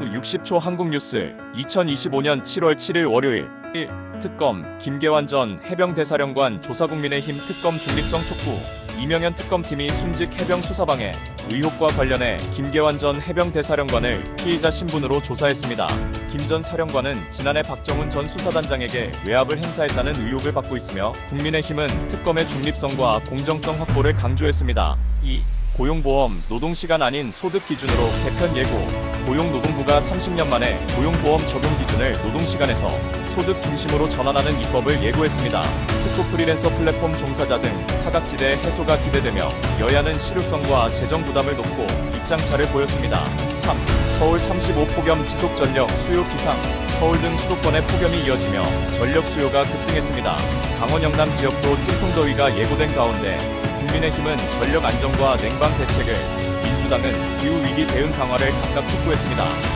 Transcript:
60초 한국 뉴스 2025년 7월 7일 월요일 1. 특검 김계완 전 해병대사령관 조사국민의힘 특검 중립성 촉구 이명현 특검팀이 순직 해병 수사방해 의혹과 관련해 김계완 전 해병대사령관을 피의자 신분으로 조사했습니다. 김 전 사령관은 지난해 박정훈 전 수사단장에게 외압을 행사했다는 의혹을 받고 있으며 국민의힘은 특검의 중립성과 공정성 확보를 강조했습니다. 2. 고용보험 노동시간 아닌 소득 기준으로 개편 예고 고용노동부가 30년 만에 고용보험 적용 기준을 노동시간에서 소득 중심으로 전환하는 입법을 예고했습니다. 특고 프리랜서 플랫폼 종사자 등 사각지대 해소가 기대되며 여야는 실효성과 재정 부담을 놓고 입장차를 보였습니다. 3. 서울 35 폭염 지속 전력 수요 기상 서울 등 수도권의 폭염이 이어지며 전력 수요가 급등했습니다. 강원 영남 지역도 찜통더위가 예고된 가운데 국민의힘은 전력 안정과 냉방 대책을 민주당은 기후 위기 대응 강화를 각각 촉구했습니다.